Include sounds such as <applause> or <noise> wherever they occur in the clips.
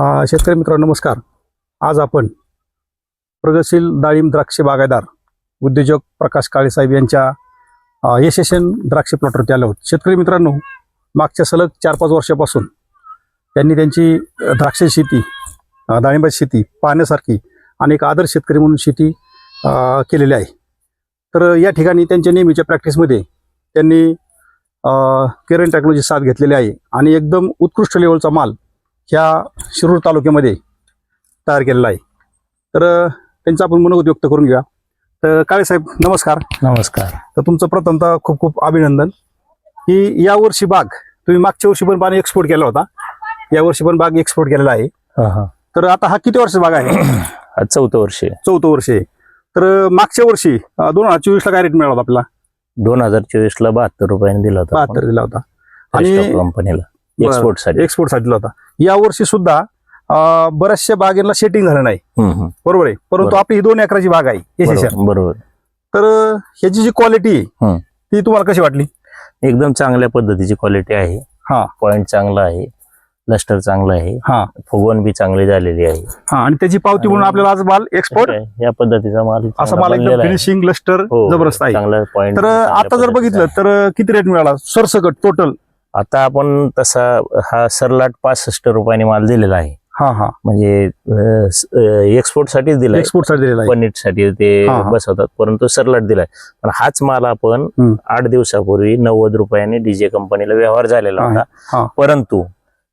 शेतकरी मित्रांनो नमस्कार. आज आपण प्रगतशील डाळिंब द्राक्ष बागायदार उद्योजक प्रकाश काळेसाहेब यांच्या यशेशन द्राक्ष प्लॉटवरती आलो आहोत. शेतकरी मित्रांनो मागच्या सलग चार पाच वर्षापासून त्यांनी त्यांची द्राक्ष शेती डाळिंबाची शेती पाहण्यासारखी आणि एक आदर्श शेतकरी म्हणून शेती केलेली आहे. तर या ठिकाणी त्यांच्या नेहमीच्या प्रॅक्टिसमध्ये त्यांनी केरन टेक्नॉलॉजी साथ घेतलेली आहे आणि एकदम उत्कृष्ट लेवलचा माल ह्या शिरूर तालुक्यामध्ये तयार केलेला आहे. तर त्यांचं आपण मनोगत व्यक्त करून घेऊया. तर काळे साहेब नमस्कार. नमस्कार. तर तुमचं प्रथमतः खूप खूप अभिनंदन. की यावर्षी बाग तुम्ही मागच्या वर्षी पण बाग एक्सपोर्ट केला होता. यावर्षी पण बाग एक्सपोर्ट केलेला आहे. तर आता हा किती वर्ष बाग आहे? <clears throat> चौथं वर्ष. चौथं वर्ष आहे. तर मागच्या वर्षी दोन हजार चोवीसला काय रेट मिळाला होता आपला? दोन हजार चोवीस ला बहात्तर रुपयाने दिला होता बहात्तर दिला होता. आणि कंपनीला एक्सपोर्टसाठी. एक्सपोर्टसाठी दिला होता. या वर्षी सुद्धा बऱ्याचशा बागेला सेटिंग झालं नाही. बरोबर आहे. परंतु. आपली ही दोन एकराची बाग आहे बरोबर. तर ह्याची जी क्वालिटी हं. ती तुम्हाला कशी वाटली? एकदम चांगल्या पद्धतीची क्वालिटी आहे. हा. पॉइंट चांगला आहे. लस्टर चांगलं आहे. हा. फुगवण बी चांगली झालेली आहे. हा आणि त्याची पावती म्हणून आपल्याला आज माल एक्सपोर्ट या पद्धतीचा माल असा माल एकदम आहे. फिनिशिंग लस्टर हो, जबरदस्त आहे. चांगला पॉइंट तर आता जर बघितलं तर किती रेट मिळाला? सरसकट टोटल आता आपण तसा हा सरलाट पासष्ट रुपयाने माल दिलेला आहे हा हा म्हणजे एक्सपोर्ट साठीच दिलाय एक्सपोर्टसाठी दिलेला आहे पनीटसाठी ते हा, हा. बसवतात परंतु सरलाट दिलाय पण हाच माल आपण हम्म. आठ दिवसापूर्वी नव्वद रुपयाने डीजे कंपनीला व्यवहार झालेला हा, होता. परंतु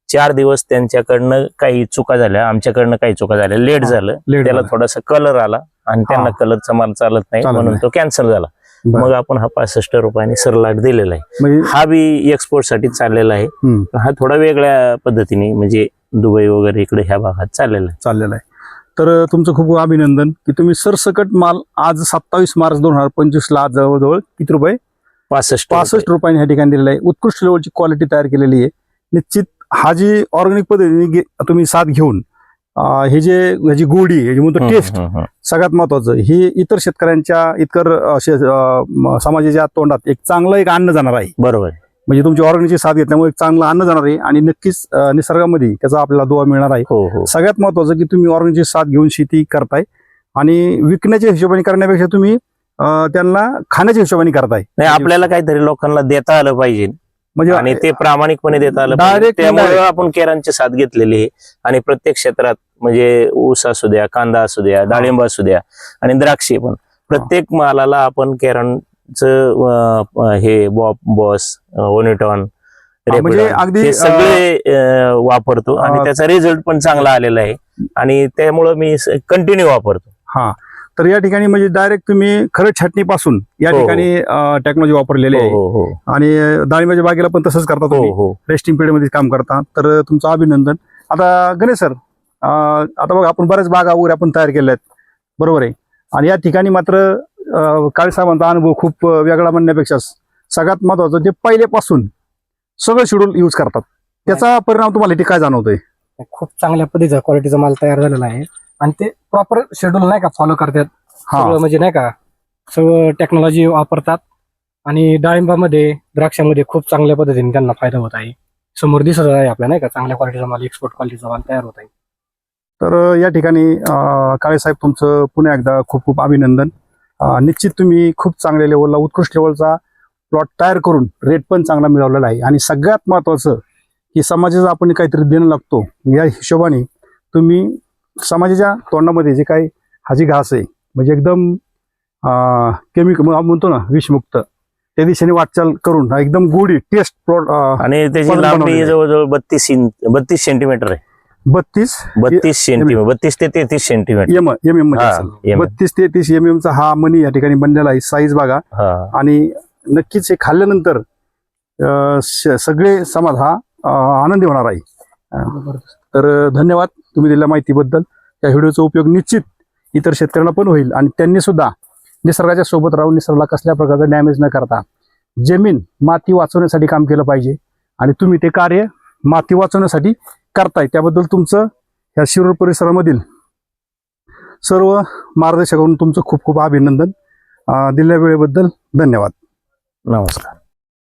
चार दिवस त्यांच्याकडनं काही चुका झाल्या आमच्याकडनं काही चुका झाल्या लेट हा, झालं लेट त्याला झाला. थोडासा कलर आला आणि त्यांना हा. कलरचा माल चालत नाही चालत म्हणून नाही. तो कॅन्सल झाला. मग आपण हा पासष्ट रुपयाने सरलाट दिलेला आहे. म्हणजे हा बी एक्सपोर्टसाठी चाललेला आहे. हा थोडा वेगळ्या पद्धतीने म्हणजे दुबई वगैरे इकडे ह्या भागात चाललेला आहे. चाललेला आहे. तर तुमचं खूप अभिनंदन की तुम्ही सरसकट माल आज सत्तावीस मार्च दोन हजार पंचवीस ला जवळजवळ किती रुपये? पासष्ट पासष्ट रुपयांनी ह्या ठिकाणी दिलेलं आहे. उत्कृष्ट लेवलची क्वालिटी तयार केलेली आहे. निश्चित हा जी ऑर्गॅनिक पद्धतीने तुम्ही साथ घेऊन हे जे ह्याची गोडी हे म्हणतो टेस्ट. सगळ्यात महत्वाचं ही इतर शेतकऱ्यांच्या इतर समाजाच्या तोंडात एक चांगलं एक अन्न जाणार आहे. बरोबर. म्हणजे तुमची ऑर्गॅनिकची साथ घेतल्यामुळे एक चांगलं अन्न जाणार आहे आणि नक्कीच निसर्गामध्ये त्याचा आपल्याला दुवा मिळणार आहे. हो हो. सगळ्यात महत्वाचं की तुम्ही ऑर्गॅनिकची साथ घेऊन शेती करताय आणि विकण्याच्या हिशोबाने करण्यापेक्षा तुम्ही त्यांना खाण्याच्या हिशोबाने करताय. नाही आपल्याला काहीतरी लोकांना देता आलं पाहिजे. म्हणजे आणि ते प्रामाणिकपणे देता आलं त्यामुळे. आपण केरांची साथ घेतलेली आहे. आणि प्रत्येक क्षेत्रात म्हणजे ऊस असू द्या कांदा असू द्या डाळिंब असू द्या आणि द्राक्षे पण. प्रत्येक मालाला आपण केरांचं हे बॉप बॉस ओनिटॉन म्हणजे अगदी, सगळे वापरतो. आणि त्याचा रिझल्ट पण चांगला आलेला आहे. आणि त्यामुळं मी कंटिन्यू वापरतो. हा. तर या ठिकाणी म्हणजे डायरेक्ट तुम्ही खरं छाटणीपासून या हो, हो. ठिकाणी टेक्नॉलॉजी वापरलेली आहे. हो हो आणि डाळिंबाच्या बागेला पण तसंच करता हो तुम्ही. हो रेस्टिंग पिरियडमध्ये काम करता. तर तुमचं अभिनंदन. आता गणेश सर आता बघा आपण बऱ्याच बागा वगैरे आपण तयार केल्या आहेत. बरोबर आहे. आणि या ठिकाणी मात्र अं, काळे साहेबांचा अनुभव खूप अं, वेगळा म्हणण्यापेक्षा सगळ्यात महत्वाचं जे पहिल्यापासून सगळं शेड्यूल यूज करतात. त्याचा परिणाम तुम्हाला इथे काय जाणवतोय? खूप चांगल्या पद्धतीचा क्वालिटीचा माल तयार झालेला आहे. आणि ते प्रॉपर शेड्यूल नाही का फॉलो करतात? हा. सगळं म्हणजे नाही का सगळं टेक्नॉलॉजी वापरतात. आणि डाळिंबामध्ये द्राक्षामध्ये खूप चांगल्या पद्धतीने त्यांना फायदा होत आहे. समोर दिसत आहे आपल्या नाही का चांगल्या क्वालिटीचा माल एक्सपोर्ट क्वालिटीचा माल तयार होत आहे. तर अ, या ठिकाणी अ, काळेसाहेब तुमचं पुन्हा एकदा खूप खूप अभिनंदन. अ, निश्चित तुम्ही खूप चांगल्या लेवलला उत्कृष्ट लेवलचा प्लॉट तयार करून रेट पण चांगला मिळवलेला आहे. आणि सगळ्यात महत्त्वाचं की समाजाचं आपण काहीतरी देणं लागतो या हिशोबाने तुम्ही समाजाच्या तोंडामध्ये जे काही हा जी घास आहे म्हणजे एकदम केमिकल म्हणतो ना विषमुक्त त्या दिशेने वाटचाल करून एकदम गोडी टेस्ट प्लॉट आणि त्याची लांबी. जवळजवळ बत्तीस इंच बत्तीस सेंटीमीटर आहे. बत्तीस बत्तीस सेंटीमीटर बत्तीस ते तेहतीस सेंटीमीटर एम एम एम. बत्तीस ते तीस एम एम चा हा मनी या ठिकाणी बनलेला आहे साईज बघा. हा. आणि नक्कीच हे खाल्ल्यानंतर सगळे समाज हा आनंदी होणार आहे. तर धन्यवाद तुम्ही दिलेल्या माहितीबद्दल. या व्हिडिओचा उपयोग निश्चित इतर शेतकऱ्यांना पण होईल आणि त्यांनी सुद्धा निसर्गाच्या सोबत राहून निसर्गाला कसल्या प्रकारचा डॅमेज न करता जमीन माती वाचवण्यासाठी काम केलं पाहिजे आणि तुम्ही ते कार्य माती वाचवण्यासाठी करताय. त्याबद्दल तुमचं या शिरूर परिसरामधील सर्व मार्गदर्शकांकडून तुमचं खूप खूप अभिनंदन. दिलेल्या वेळेबद्दल धन्यवाद. नमस्कार.